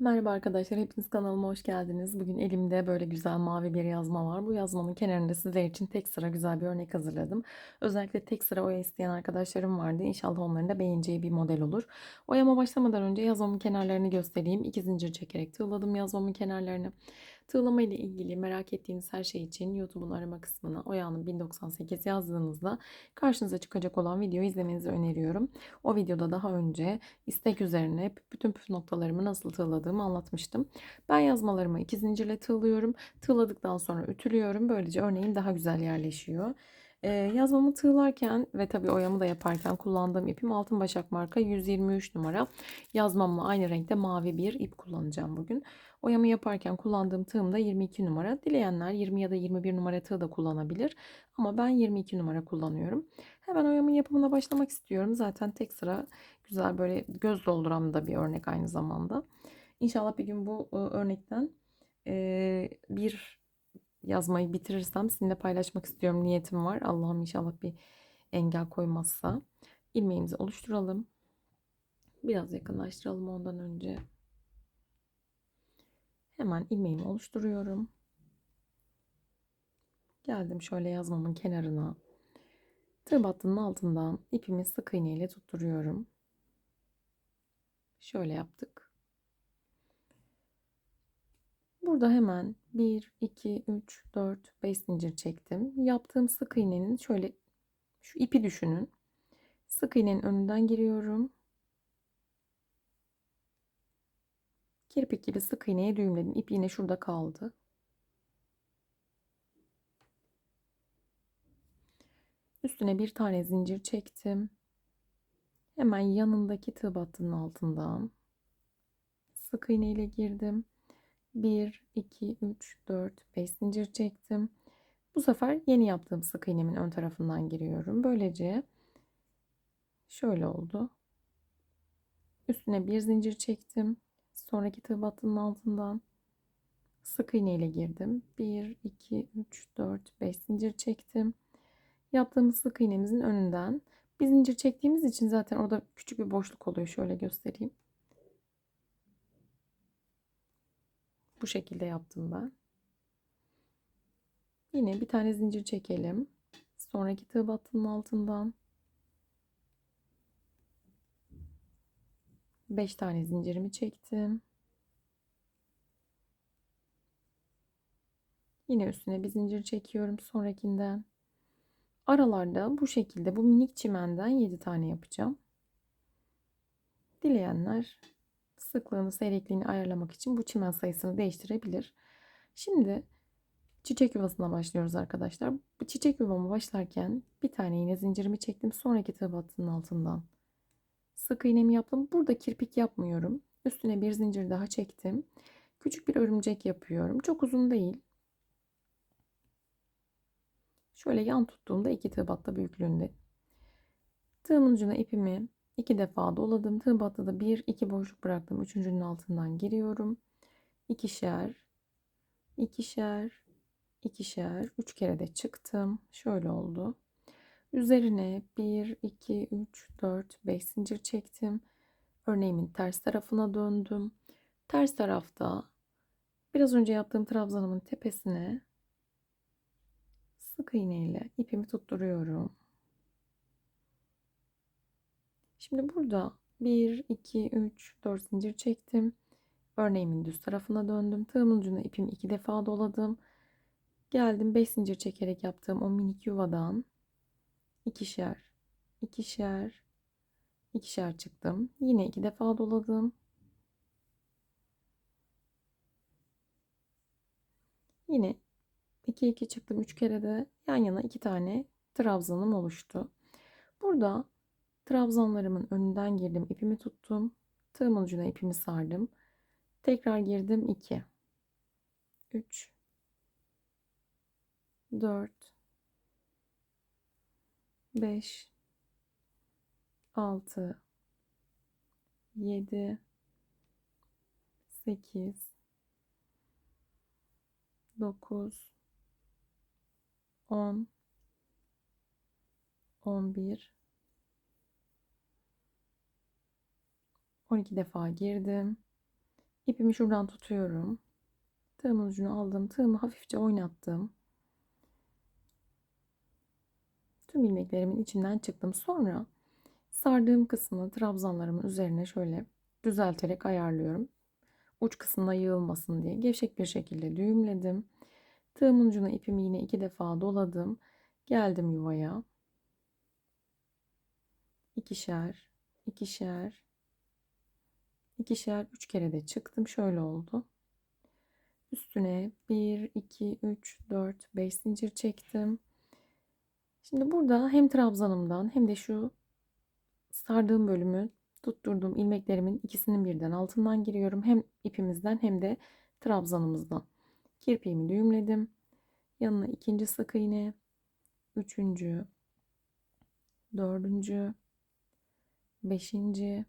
Merhaba arkadaşlar, hepiniz kanalıma hoş geldiniz. Bugün elimde böyle güzel mavi bir yazma var. Bu yazmanın kenarında sizler için tek sıra güzel bir örnek hazırladım. Özellikle tek sıra oya isteyen arkadaşlarım vardı. İnşallah onların da beğeneceği bir model olur. Oyama başlamadan önce yazmamın kenarlarını göstereyim. İki zincir çekerek tığladım yazmamın kenarlarını. Tığlama ile ilgili merak ettiğiniz her şey için YouTube'un arama kısmına Oya'nın 1098 yazdığınızda karşınıza çıkacak olan videoyu izlemenizi öneriyorum. O videoda daha önce istek üzerine bütün püf noktalarımı nasıl tığladığımı anlatmıştım. Ben yazmalarımı iki zincirle tığlıyorum. Tığladıktan sonra ütülüyorum. Böylece örneğim daha güzel yerleşiyor. Ee, yazmamı tığlarken ve tabii oyamı da yaparken kullandığım ipim Altın Başak marka 123 numara. Yazmamla aynı renkte mavi bir ip kullanacağım bugün. Oyamı yaparken kullandığım tığım da 22 numara. Dileyenler 20 ya da 21 numara tığ da kullanabilir. Ama ben 22 numara kullanıyorum. Hemen oyamın yapımına başlamak istiyorum. Zaten tek sıra güzel böyle göz dolduran da bir örnek aynı zamanda. İnşallah bir gün bu örnekten bir yazmayı bitirirsem sizinle paylaşmak istiyorum. Niyetim var. Allah'ım inşallah bir engel koymazsa. ilmeğimizi oluşturalım. Biraz yakınlaştıralım ondan önce. Hemen ilmeğimi oluşturuyorum. Geldim şöyle yazmamın kenarına. Tığ altından ipimi sık iğne ile tutturuyorum. Şöyle yaptık. Burada hemen 1, 2, 3, 4, 5 zincir çektim. Yaptığım sık iğnenin şöyle şu ipi düşünün. Sık iğnenin önünden giriyorum. Kirpik gibi sık iğneye düğümledim. İp yine şurada kaldı. Üstüne bir tane zincir çektim. Hemen yanındaki tığ battının altından sık iğne ile girdim. 1, 2, 3, 4, 5 zincir çektim. Bu sefer yeni yaptığım sık iğnemin ön tarafından giriyorum. Böylece şöyle oldu. Üstüne bir zincir çektim. Sonraki tığ battının altından sık iğne ile girdim. 1, 2, 3, 4, 5 zincir çektim. Yaptığımız sık iğnemizin önünden bir zincir çektiğimiz için zaten orada küçük bir boşluk oluyor. Şöyle göstereyim. Bu şekilde yaptım ben. Yine bir tane zincir çekelim. Sonraki tığ battının altından 5 tane zincirimi çektim. Yine üstüne bir zincir çekiyorum sonrakinden. Aralarda bu şekilde bu minik çimenden 7 tane yapacağım. Dileyenler sıklığını, seyrekliğini ayarlamak için bu çimen sayısını değiştirebilir. Şimdi çiçek yuvasına başlıyoruz arkadaşlar. Bu çiçek yuvama başlarken bir tane yine zincirimi çektim. Sonraki tığ battının altından sık iğnemi yaptım. Burada kirpik yapmıyorum. Üstüne bir zincir daha çektim. Küçük bir örümcek yapıyorum. Çok uzun değil. Şöyle yan tuttuğumda iki tığ batta büyüklüğünde. Tığımın ucuna ipimi iki defa doladım. Tığ batta da bir iki boşluk bıraktım. Üçüncünün altından giriyorum. İkişer, ikişer, ikişer. Üç kere de çıktım. Şöyle oldu. Üzerine 1, 2, 3, 4, 5 zincir çektim. Örneğimin ters tarafına döndüm. Ters tarafta biraz önce yaptığım trabzanımın tepesine sık iğne ile ipimi tutturuyorum. Şimdi burada 1, 2, 3, 4 zincir çektim. Örneğimin düz tarafına döndüm. Tığımın ucuna ipimi iki defa doladım. Geldim 5 zincir çekerek yaptığım o minik yuvadan ikişer, ikişer, ikişer çıktım. Yine iki defa doladım. Yine 2 2 çıktım 3 kere de yan yana 2 tane trabzanım oluştu. Burada trabzanlarımın önünden girdim, ipimi tuttum. Tığımın ucuna ipimi sardım. Tekrar girdim 2 3 4 5 6 7 8 9 10 11 12 defa girdim. İpimi şuradan tutuyorum. Tığımın ucunu aldım. Tığımı hafifçe oynattım. Tüm ilmeklerimin içinden çıktım. Sonra sardığım kısmını trabzanlarımın üzerine şöyle düzelterek ayarlıyorum. Uç kısmına yığılmasın diye gevşek bir şekilde düğümledim. Tığımın ucuna ipimi yine iki defa doladım. Geldim yuvaya. İkişer, ikişer, ikişer, üç kere de çıktım. Şöyle oldu. Üstüne 1, 2, 3, 4, 5 zincir çektim. Şimdi burada hem trabzanımdan hem de şu sardığım bölümü tutturduğum ilmeklerimin ikisinin birden altından giriyorum. Hem ipimizden hem de trabzanımızdan. Kirpiğimi düğümledim. Yanına ikinci sık iğne, üçüncü, dördüncü, beşinci,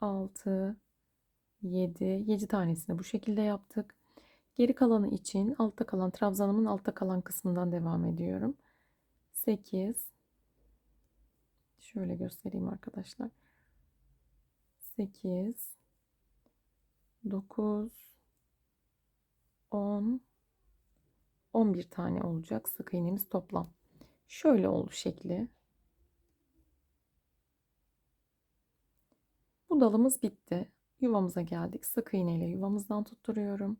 altı, yedi, yedi tanesini bu şekilde yaptık. Geri kalanı için altta kalan trabzanımın altta kalan kısmından devam ediyorum. 8 şöyle göstereyim arkadaşlar. 8 9 10 11 tane olacak sık iğnemiz toplam. Şöyle oldu şekli. Bu dalımız bitti. Yuvamıza geldik. Sık iğne ile yuvamızdan tutturuyorum.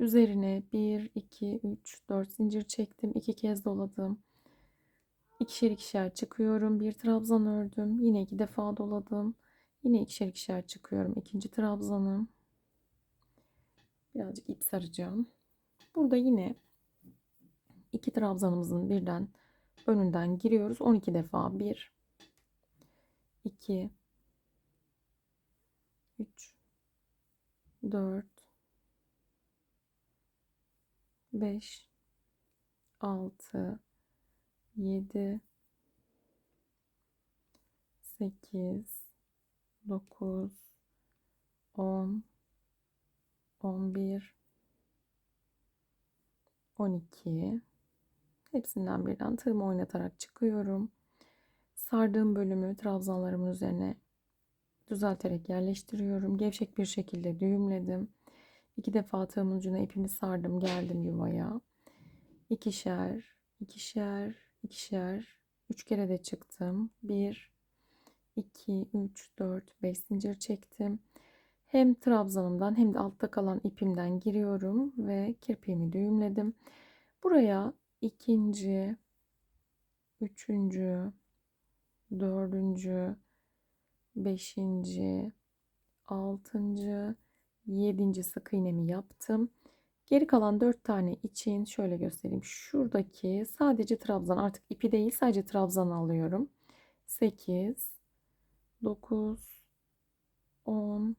Üzerine 1, 2, 3, 4 zincir çektim. 2 kez doladım. İkişer ikişer çıkıyorum. Bir trabzan ördüm. Yine iki defa doladım. Yine ikişer ikişer çıkıyorum. İkinci trabzanım. Birazcık ip saracağım. Burada yine iki trabzanımızın birden önünden giriyoruz. 12 defa. 1 2 3 4 5 6 7 8 9 10 11 12 hepsinden birden tığımı oynatarak çıkıyorum. Sardığım bölümü trabzanlarımın üzerine düzelterek yerleştiriyorum. Gevşek bir şekilde düğümledim. İki defa tığımın ucuna ipimi sardım. Geldim yuvaya. İkişer, ikişer, ikişer. Üç kere de çıktım. Bir, iki, üç, dört, beş zincir çektim. Hem trabzanımdan hem de altta kalan ipimden giriyorum ve kirpiğimi düğümledim. Buraya ikinci, üçüncü, dördüncü, beşinci, altıncı, yedinci sık iğnemi yaptım. Geri kalan dört tane için şöyle göstereyim. Şuradaki sadece trabzan artık ipi değil sadece trabzan alıyorum. 8, 9, 10,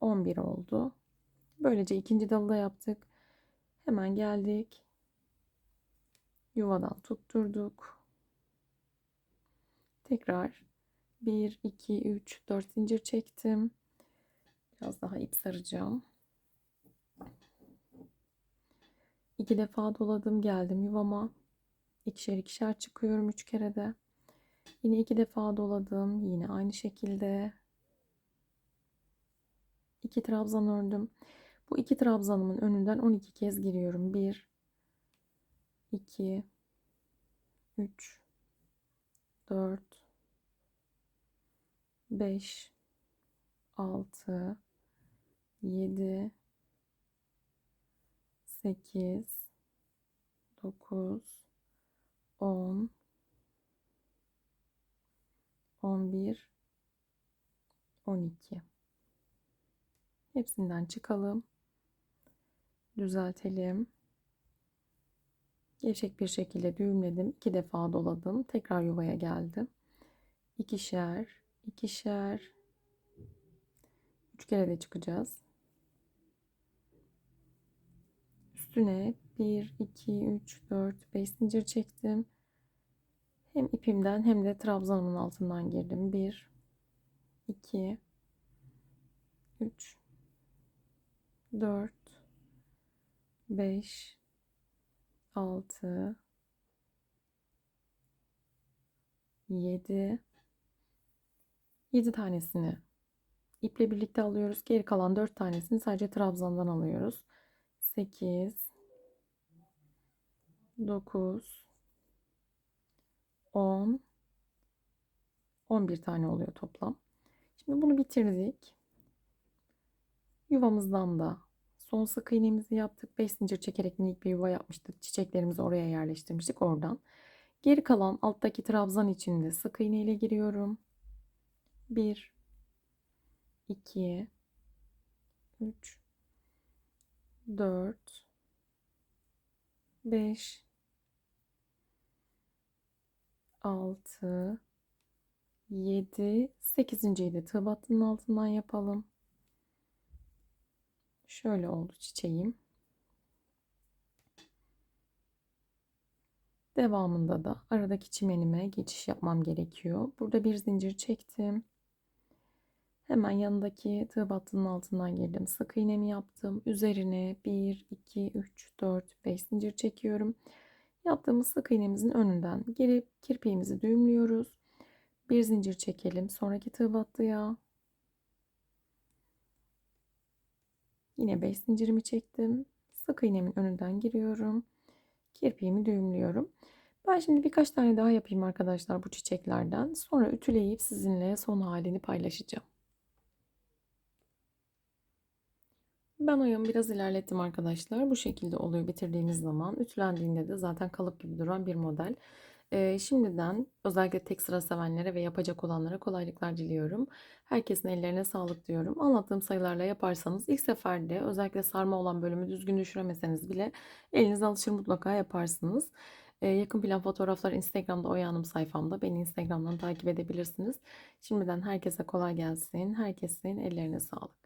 11 oldu. Böylece ikinci dalı da yaptık. Hemen geldik. Yuvadan tutturduk. Tekrar 1, 2, 3, 4 zincir çektim. Biraz daha ip saracağım. İki defa doladım geldim yuvama. İkişer ikişer çıkıyorum üç kere de. Yine iki defa doladım. Yine aynı şekilde. iki trabzan ördüm. Bu iki trabzanımın önünden 12 kez giriyorum. 1 2 3 4 5 6 7 8 9 10 11 12 hepsinden çıkalım. Düzeltelim. Gevşek bir şekilde düğümledim. İki defa doladım. Tekrar yuvaya geldim. İkişer ikişer. Üç kere de çıkacağız. Üstüne 1 2 3 4 5 zincir çektim. Hem ipimden hem de trabzanımın altından girdim. 1 2 3 4 5 6 7 7 tanesini iple birlikte alıyoruz. Geri kalan 4 tanesini sadece trabzandan alıyoruz. 8 9 10 11 tane oluyor toplam. Şimdi bunu bitirdik. Yuvamızdan da son sık iğnemizi yaptık. 5 zincir çekerek minik bir yuva yapmıştık. Çiçeklerimizi oraya yerleştirmiştik oradan. Geri kalan alttaki trabzan içinde sık iğne ile giriyorum. 1 2 3 4 5 6 7 8.yi de tığ battının altından yapalım. Şöyle oldu çiçeğim. Devamında da aradaki çimenime geçiş yapmam gerekiyor. Burada bir zincir çektim. Hemen yanındaki tığ battının altından girdim. Sık iğnemi yaptım. Üzerine 1, 2, 3, 4, 5 zincir çekiyorum. Yaptığımız sık iğnemizin önünden girip kirpiğimizi düğümlüyoruz. Bir zincir çekelim. Sonraki tığ battıya. Yine 5 zincirimi çektim. Sık iğnemin önünden giriyorum. Kirpiğimi düğümlüyorum. Ben şimdi birkaç tane daha yapayım arkadaşlar bu çiçeklerden. Sonra ütüleyip sizinle son halini paylaşacağım. Ben oyunu biraz ilerlettim arkadaşlar. Bu şekilde oluyor bitirdiğiniz zaman. Ütülendiğinde de zaten kalıp gibi duran bir model. Ee, şimdiden özellikle tek sıra sevenlere ve yapacak olanlara kolaylıklar diliyorum. Herkesin ellerine sağlık diyorum. Anlattığım sayılarla yaparsanız ilk seferde özellikle sarma olan bölümü düzgün düşüremeseniz bile eliniz alışır mutlaka yaparsınız. Ee, yakın plan fotoğraflar Instagram'da Oya Hanım sayfamda. Beni Instagram'dan takip edebilirsiniz. Şimdiden herkese kolay gelsin. Herkesin ellerine sağlık.